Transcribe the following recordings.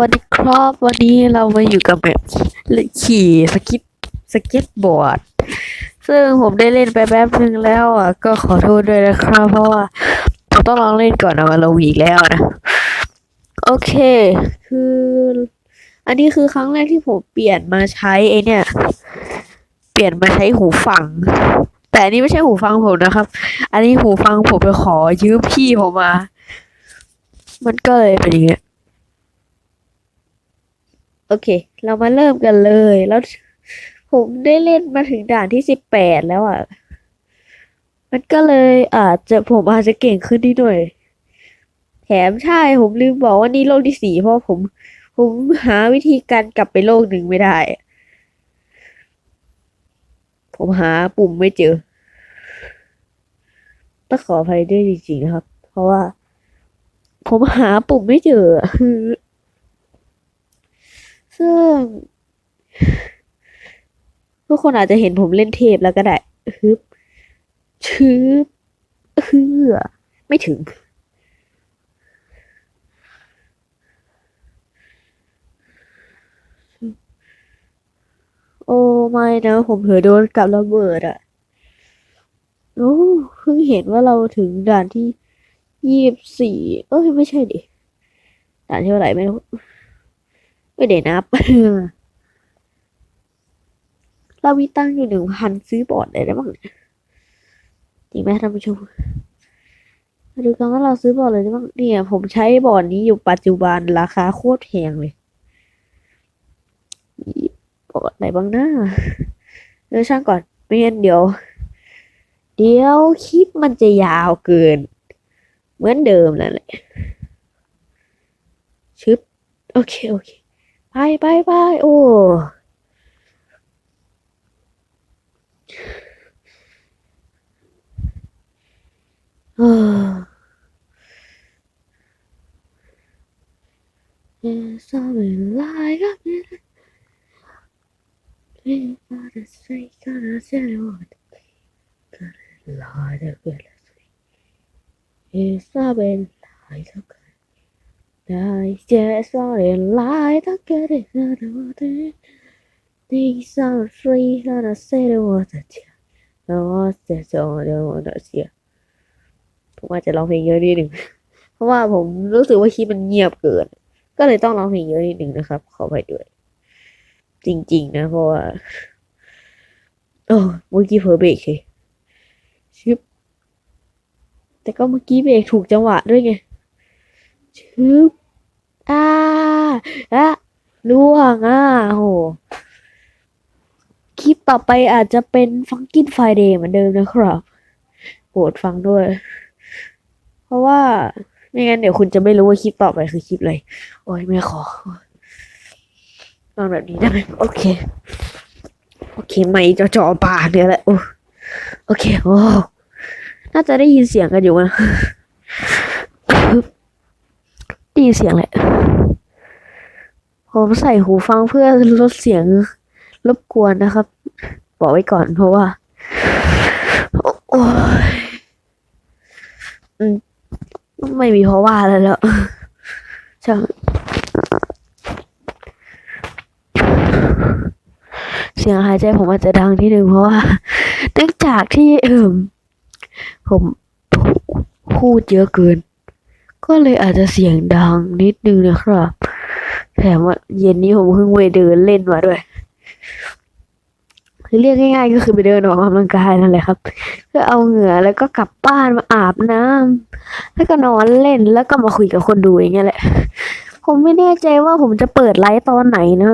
วัสดีครับ วันนี้เรามาอยู่กับแบบขี่สกิทสเก็ตบอร์ด ซึ่งผมได้เล่นไปแป๊บนึงแล้วอะ ก็ขอโทษด้วยนะครับ เพราะว่าผมต้องลองเล่นก่อนนะมาลงอีกแล้วนะ โอเค คือ อันนี้คือครั้งแรกที่ผมเปลี่ยนมาใช้ไอเนี่ย เปลี่ยนมาใช้หูฟัง แต่อันนี้ไม่ใช่หูฟังผมนะครับ อันนี้หูฟังผมไปขอยืมพี่ผมมา มันก็เลยเป็นอย่างเงี้ย โอเค เรามาเริ่มกันเลย แล้วผมได้เล่นมาถึงด่านที่สิบแปดแล้วอะ มันก็เลยอาจจะผมอาจจะเก่งขึ้นนิดหน่อย แถมใช่ผมลืมบอกว่านี่โลกที่สี่เพราะผม ผมหาวิธีการกลับไปโลกหนึ่งไม่ได้ ผมหาปุ่มไม่เจอต้องขออภัยด้วยจริงๆนะครับ เพราะว่า ผมหาปุ่มไม่เจอ ซึ่ง ทุกคนอาจจะเห็นผมเล่นเทปแล้วก็ได้ฮึบชืบเฮือไม่ถึง โอ้ไม่นะผมเผลอโดนกับระเบิดอะโอ้เพิ่งเห็นว่าเราถึงด่านที่ยี่สิบสี่เอ้ย ไม่ใช่ดิ ด่านที่เท่าไหร่ไม่รู้ ไม่ได้นับเรามีตังอยู่หนึ่งพันซื้อบอร์ดไรได้บ้างจริงไหมท่านผู้ชมมาดูกันว่าเราซื้อบอร์ดอะไรได้บ้างเนี่ย ผมใช้บอร์ดนี้อยู่ปัจจุบันราคาโคตรแพงเลยมีบอร์ดอะไรบ้างนะเดี๋ยวช่างก่อนไม่งั้นเดี๋ยว เดี๋ยวคลิปมันจะยาวเกิน เหมือนเดิมนั่นแหละชึบโอเค โอเค ไปไปไปโอ้เออ Yes, I'm alive. I'm alive. Live for the sake of the city. Lord, the good. Yes, I'm alive. I just want to lie to get it out of water. These are free and I say the water. I was just on the water. ผมอาจจะร้องเพลงเยอะนิดหนึ่ง เพราะว่าผมรู้สึกว่าคลิปมันเงียบเกิน ก็เลยต้องร้องเพลงเยอะนิดหนึ่งนะครับ ขอไปด้วย จริง ๆ นะ เพราะว่า โอ้เมื่อกี้เผลอเบรกเลยชิบแต่ก็เมื่อกี้เบรกถูกจังหวะด้วยไง ชึบอ่าอะล่วงอะโห คลิปต่อไปอาจจะเป็นฟังกินไฟเดย์เหมือนเดิมนะครับโปรดฟังด้วย เพราะว่า ไม่งั้นเดี๋ยวคุณจะไม่รู้ว่าคลิปต่อไปคือคลิปอะไร โอ้ยไม่ขอนอนแบบนี้ได้ไหมโอเค โอเค ไม่จอจอปากเนี่ยแหละโอ้โอเค โอ้ น่าจะได้ยินเสียงกันอยู่นะ ได้ยินเสียงแหละ ผมใส่หูฟังเพื่อลดเสียงรบกวนนะครับ บอกไว้ก่อนเพราะว่า โอ้ยไม่มีเพราะว่าอะไรแล้วช่างเสียงหายใจผมอาจจะดังนิดนึงเพราะว่าเนื่องจากที่เอิมผมพูดเยอะเกิน ก็เลยอาจจะเสียงดังนิดนึงนะครับ แถมว่าเย็นนี้ผมเพิ่งไปเดินเล่นมาด้วยเรียกง่ายๆก็คือไปเดินออกกำลังกายนั่นแหละครับ เพื่อเอาเหงื่อแล้วก็กลับบ้านมาอาบน้ำแล้วก็นอนเล่นแล้วก็มาคุยกับคนดูอย่างเงี้ยแหละ ผมไม่แน่ใจว่าผมจะเปิดไลฟ์ตอนไหนนะ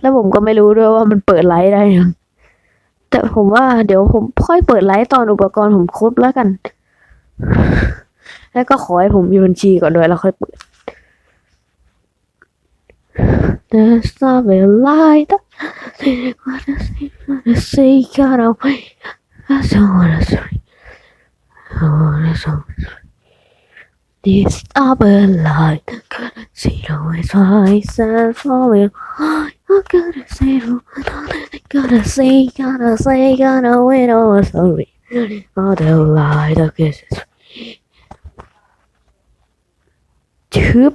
แล้วผมก็ไม่รู้ด้วยว่ามันเปิดไลฟ์ได้ยัง แต่ผมว่าเดี๋ยวผมค่อยเปิดไลฟ์ตอนอุปกรณ์ผมครบแล้วกัน แล้วก็ขอให้ผมมีบัญชีก่อนด้วยแล้วค่อยเปิด There's not a lie that wanna say, wanna say, God, I'll wait. I don't wanna say, I wanna say. This not a lie that gotta say the way I said for me. I gotta say the gotta say, gotta say, gotta wait, oh, sorry. Not a lie that gets ฮึบ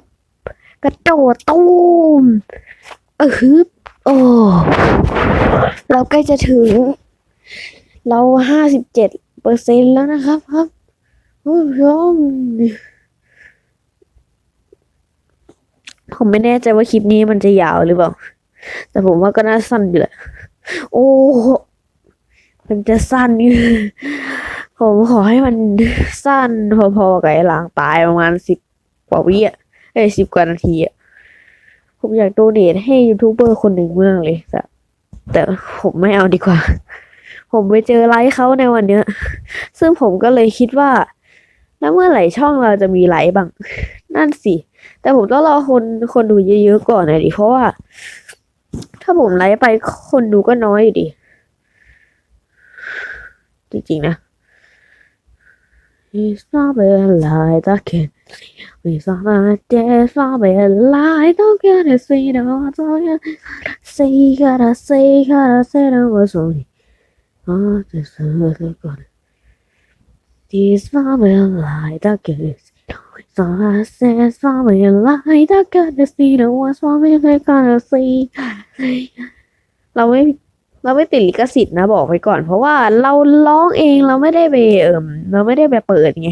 กระโดดตูมเออฮึบโอ้เราใกล้จะถึง เราห้าสิบเจ็ดเปอร์เซ็นแล้วนะครับครับผู้ชมผมไม่แน่ใจว่าคลิปนี้มันจะยาวหรือเปล่า แต่ผมว่าก็น่าสั้นอยู่แหละ โอ้มันจะสั้นผมขอให้มันสั้นพอๆกับไอ้หลางตายประมาณสิบกว่าวิอะเอ้สิบกว่านาทีอะผมอยากโดเนทให้ยูทูบเบอร์คนหนึ่งเมืองเลยแต่แต่ผมไม่เอาดีกว่า ผมไปเจอไลฟ์เขาในวันเนี้ย ซึ่งผมก็เลยคิดว่า แล้วเมื่อไหร่ช่องเราจะมีไลฟ์บ้าง นั่นสิ แต่ผมต้องรอคนคนดูเยอะๆก่อนนะดิเพราะว่า ถ้าผมไลฟ์ไปคนดูก็น้อยอยู่ดิจริงๆนะ It's not a lie that can It's not a it's not a lie don't get it see the don't say gotta say gotta say that was only Oh, this is good It's not a lie that can So I say it's not a lie that gotta see the was only they gotta say เราไม่เราไม่ติดลิขสิทธิ์นะบอกไว้ก่อน เพราะว่าเราร้องเองเราไม่ได้ไปเอิมเราไม่ได้ไปเปิดไง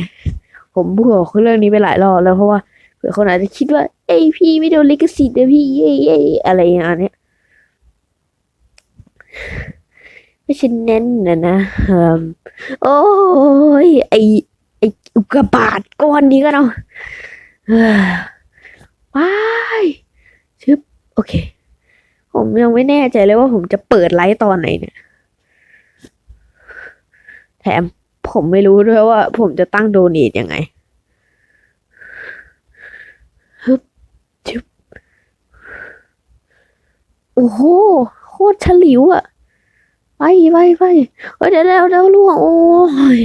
ผมบอกเรื่องนี้ไปหลายรอบแล้วเพราะว่าเผื่อคนอาจจะคิดว่าเอ้พี่ไม่โดนลิขสิทธิ์นะพี่เย้เย้อะไรอย่างเงี้ยไม่ใช่เน้นนะนะโอ้ยไอ ไออุกกาบาตก้อนนี้ก็เนาะเฮ้ยไปชึบโอเค ผมยังไม่แน่ใจเลยว่าผมจะเปิดไลฟ์ตอนไหนเนี่ย แถมผมไม่รู้ด้วยว่า ผมจะตั้งโดเนทยังไงฮึบชึบโอ้โห โคตรฉลิวอะไปไปไปเฮ้ยเดี๋ยวเดี๋ยวเดี๋ยวล่วงโอ้ย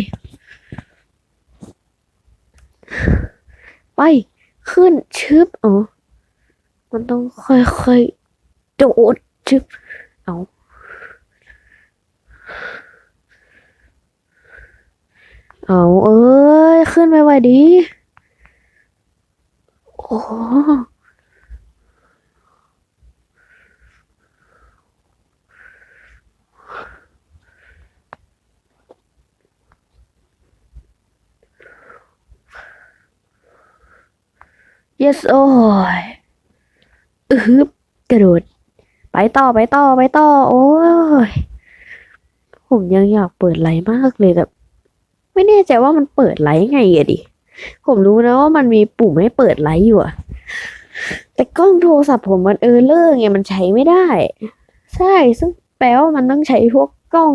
ไป ขึ้นชึบอ๋อมันต้องค่อยๆโดดชึบเอาเอาเอ้ย ขึ้นไปไหวดี โอ้ yes โอ้ยอึบกระโดด ไปต่อไปต่อไปต่อ โอ้ย ผมยังอยากเปิดไลฟ์มากเลยแต่ไม่แน่ใจว่ามันเปิดไลฟ์ไงอะดิ ผมรู้นะว่ามันมีปุ่มให้เปิดไลฟ์อยู่อะแต่กล้องโทรศัพท์ผมมันเออเลอร์ไงมันใช้ไม่ได้ ใช่ซึ่งแปลว่ามันต้องใช้พวกกล้อง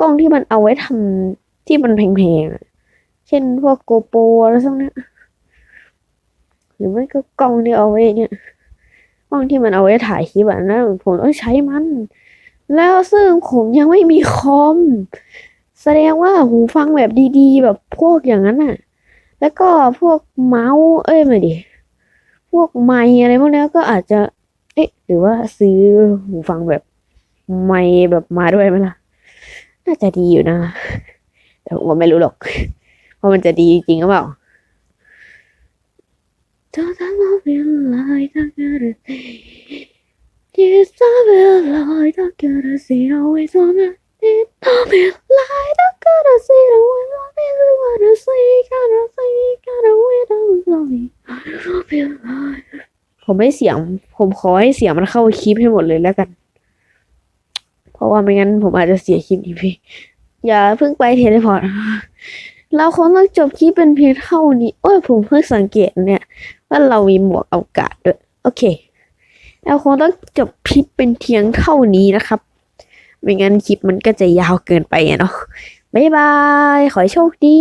กล้องที่มันเอาไว้ทำที่มันแพงๆเช่นพวกโกโปรอะไรพวกเนี้ หรือไม่ก็กล้องที่เอาไว้เนี่ยกล้องที่มันเอาไว้ถ่ายคลิปอะนะผมต้องใช้มัน แล้วซึ่งผมยังไม่มีคอม แสดงว่าหูฟังแบบดีๆ แบบพวกอย่างนั้นน่ะแล้วก็พวกเมาส์เอ้ยไม่ดิพวกไมค์อะไรพวกนี้ก็อาจจะเอ๊ะหรือว่าซื้อหูฟังแบบไมค์แบบมาด้วยไหมล่ะ น่าจะดีอยู่นะ แต่ผมก็ไม่รู้หรอกว่ามันจะดีจริงหรือเปล่า Don't I love you like I gotta Yes, I will like I gotta see always on it Don't be like I gotta see the way I really wanna see Gotta see, gotta wait, I was lonely Don't be like ผมไม่เสียง ผมขอให้เสียงมันเข้าคลิปให้หมดเลยแล้วกัน เพราะว่าไม่งั้นผมอาจจะเสียคลิปนี้พี่อย่าเพิ่งไปเทเลพอร์ต เราคงต้องจบคลิปเป็นเพียงเท่านี้ โอ้ยผมเพิ่งสังเกตเนี่ย ว่าเรามีหมวกอากาศด้วย โอเค เราคงต้องจบคลิปเป็นเพียงเท่านี้นะครับ ไม่งั้นคลิปมันก็จะยาวเกินไปอะเนาะบ๊ายบาย ขอให้โชคดี